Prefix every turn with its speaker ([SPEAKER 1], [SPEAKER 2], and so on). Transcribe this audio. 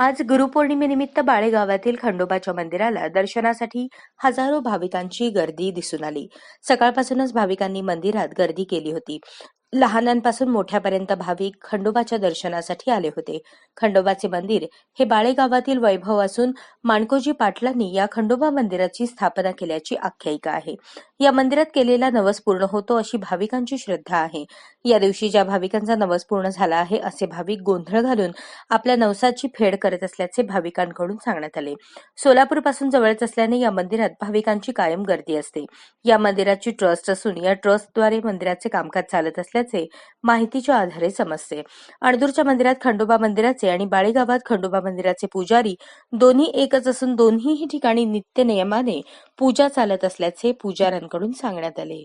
[SPEAKER 1] आज गुरुपौर्णिमेनिमित्त बाळेगावातील खंडोबाच्या मंदिराला दर्शनासाठी हजारो भाविकांची गर्दी दिसून आली. सकाळपासूनच भाविकांनी मंदिरात गर्दी केली होती. लहानांपासून मोठ्यापर्यंत भाविक खंडोबाच्या दर्शनासाठी आले होते. खंडोबाचे मंदिर हे बाळेगावातील वैभव असून माणकोजी पाटलांनी या खंडोबा मंदिराची स्थापना केल्याची आख्यायिका आहे. या मंदिरात केलेला नवस पूर्ण होतो अशी भाविकांची श्रद्धा आहे. या दिवशी ज्या भाविकांचा नवस पूर्ण झाला आहे असे भाविक गोंधळ घालून आपल्या नवसाची फेड करत असल्याचे भाविकांकडून सांगण्यात आले. सोलापूरपासून जवळच असल्याने या मंदिरात भाविकांची कायम गर्दी असते. या मंदिराची ट्रस्ट असून या ट्रस्टद्वारे मंदिराचे कामकाज चालत असल्याचे माहितीच्या आधारे समजते. अणदूरच्या मंदिरात खंडोबा मंदिराचे आणि बाळेगावात खंडोबा मंदिराचे पुजारी दोन्ही एकच असून दोन्हीही ठिकाणी नित्य नियमाने पूजा चालत असल्याचे पुजाऱ्यांकडून सांगण्यात आले.